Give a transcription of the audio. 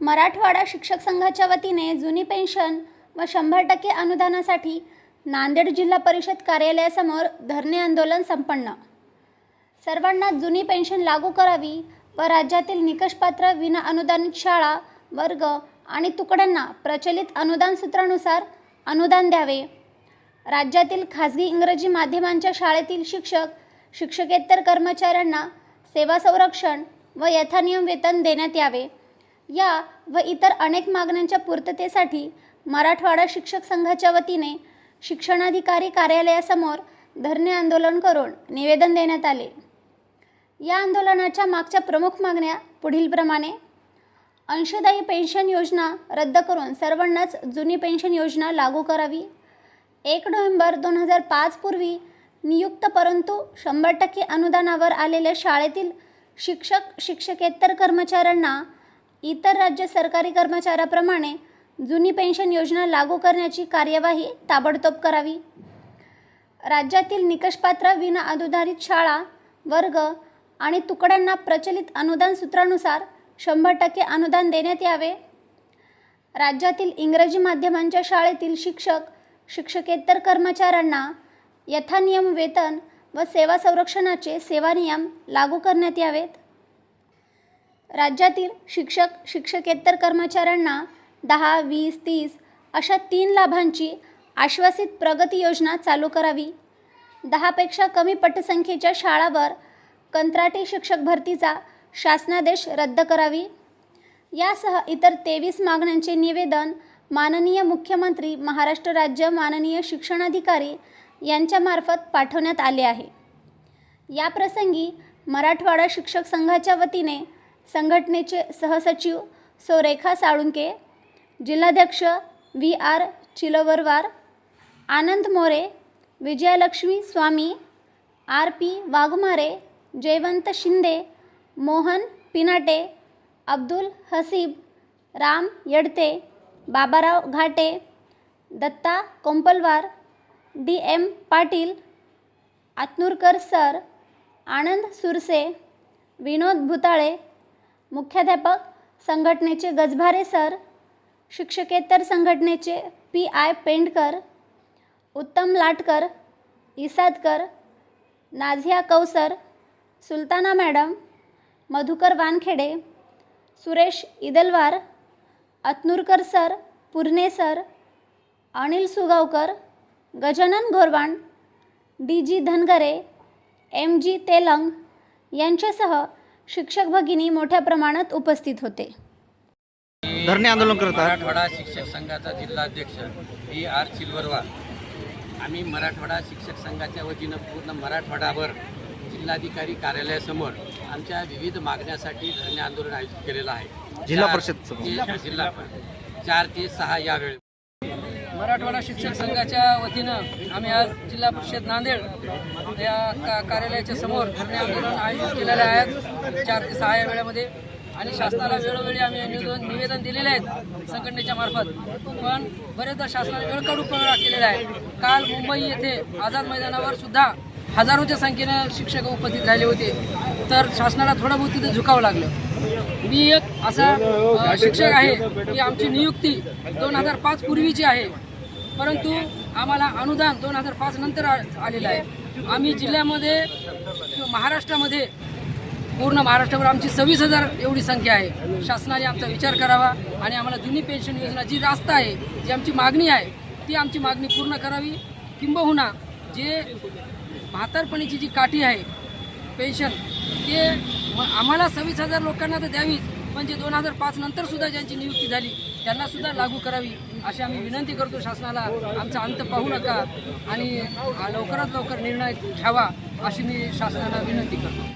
मराठवाडा शिक्षक संघाच्या वतीने जुनी पेन्शन व शंभर टक्के अनुदानासाठी नांदेड जिल्हा परिषद कार्यालयासमोर धरणे आंदोलन संपन्न. सर्वांना जुनी पेन्शन लागू करावी व राज्यातील निकषपात्र विना अनुदानित शाळा वर्ग आणि तुकड्यांना प्रचलित अनुदान सूत्रानुसार अनुदान द्यावे. राज्यातील खाजगी इंग्रजी माध्यमांच्या शाळेतील शिक्षक शिक्षकेतर कर्मचाऱ्यांना सेवा संरक्षण व यथानियम वेतन देण्यात यावे. या व इतर अनेक मागण्यांच्या पूर्ततेसाठी मराठवाडा शिक्षक संघाच्या वतीने शिक्षणाधिकारी कार्यालयासमोर धरणे आंदोलन करून निवेदन देण्यात आले. या आंदोलनाच्या मागच्या प्रमुख मागण्या पुढीलप्रमाणे अंशदायी पेन्शन योजना रद्द करून सर्वांनाच जुनी पेन्शन योजना लागू करावी. एक नोव्हेंबर दोन हजार पाच पूर्वी नियुक्त परंतु शंभर टक्के अनुदानावर आलेल्या शाळेतील शिक्षक शिक्षकेतर कर्मचाऱ्यांना इतर राज्य सरकारी कर्मचाऱ्याप्रमाणे जुनी पेन्शन योजना लागू करण्याची कार्यवाही ताबडतोब करावी. राज्यातील निकषपात्र विना अनुदानित शाळा वर्ग आणि तुकड्यांना प्रचलित अनुदान सूत्रानुसार शंभर टक्के अनुदान देण्यात यावे. राज्यातील इंग्रजी माध्यमांच्या शाळेतील शिक्षक शिक्षकेतर कर्मचाऱ्यांना यथानियम वेतन व सेवा संरक्षणाचे सेवा नियम लागू करण्यात यावेत. राज्यातील शिक्षक शिक्षकेतर कर्मचाऱ्यांना दहा वीस तीस अशा तीन लाभांची आश्वासित प्रगती योजना चालू करावी. दहापेक्षा कमी पटसंख्येच्या शाळावर कंत्राटी शिक्षक भरतीचा शासनादेश रद्द करावी. यासह इतर तेवीस मागण्यांचे निवेदन माननीय मुख्यमंत्री महाराष्ट्र राज्य माननीय शिक्षणाधिकारी यांच्यामार्फत पाठवण्यात आले आहे. याप्रसंगी मराठवाडा शिक्षक संघाच्या वतीने संघटनेचे सहसचिव सौरेखा साळुंके जिल्हाध्यक्ष V R Chilwarwar Anand More Vijayalakshmi Swami R P Waghmare Jaywant Shinde Mohan Pinate Abdul Haseeb Ram Yedte Baburao Ghate Datta Kompalwar D M Patil Atnurkar sir Anand Surse Vinod Bhutale मुख्याध्यापक संघटनेचे Gajbhare sir शिक्षकेतर संघटनेचे P I Pendkar Uttam Latkar Isadkar Nazia Kausar Sultana madam Madhukar Wankhede Suresh Idalwar Atnurkar sir Purane sir Anil Sugaonkar Gajanan Ghorwan D G Dhangare M G Telang यांच्यासह शिक्षक भगिनी मोठ्या प्रमाणात उपस्थित होते. धरणे आंदोलन करत आहात? मराठवाडा शिक्षक संघाचा जिल्हाध्यक्ष बी आर चिलवरवार आम्ही मराठवाडा शिक्षक संघाच्या वतीनं पूर्ण मराठवाडाभर जिल्हाधिकारी कार्यालयासमोर आमच्या विविध मागण्यासाठी धरणे आंदोलन आयोजित केलेलं आहे. जिल्हा परिषद जिल्हा परिषद. चार ते सहा या वेळी मराठवाडा शिक्षक संघाच्या वतीनं आम्ही आज जिल्हा परिषद नांदेड या का कार्यालयाच्या समोर धरणे आंदोलन आयोजित केलेले आहेत चार ते सहा या वेळामध्ये आणि शासनाला वेळोवेळी आम्ही निवेदन निवेदन दिलेले आहेत संघटनेच्या मार्फत. पण बरेचदा शासनाने वेळ काढून केलेला आहे. काल मुंबई येथे आझाद मैदानावर सुद्धा हजारोच्या संख्येनं शिक्षक उपस्थित राहिले होते. तर शासनाला थोडं बहुत तिथे झुकावं लागलं. मी एक असा शिक्षक आहे की आमची नियुक्ती दोन हजार पाच पूर्वीची आहे. परंतु आम्हाला अनुदान दोन हजार पाच नंतर आ- आलेलं आहे. आम्ही जिल्ह्यामध्ये महाराष्ट्रामध्ये पूर्ण महाराष्ट्रावर आमची सव्वीस हजार एवढी संख्या आहे. शासनाने आमचा विचार करावा आणि आम्हाला जुनी पेन्शन योजना जी रास्त आहे जी आमची मागणी आहे ती आमची मागणी पूर्ण करावी. किंबहुना जे म्हातारपणीची जी काठी आहे पेन्शन ते आम्हाला सव्वीस हजार लोकांना तर द्यावीच पण जे दोन हजार पाच नंतरसुद्धा ज्यांची नियुक्ती झाली त्यांना सुद्धा लागू करावी अशी आम्ही विनंती करतो शासनाला. आमचा अंत पाहू नका आणि लवकरात लवकर निर्णय घ्यावा अशी मी शासनाला विनंती करतो.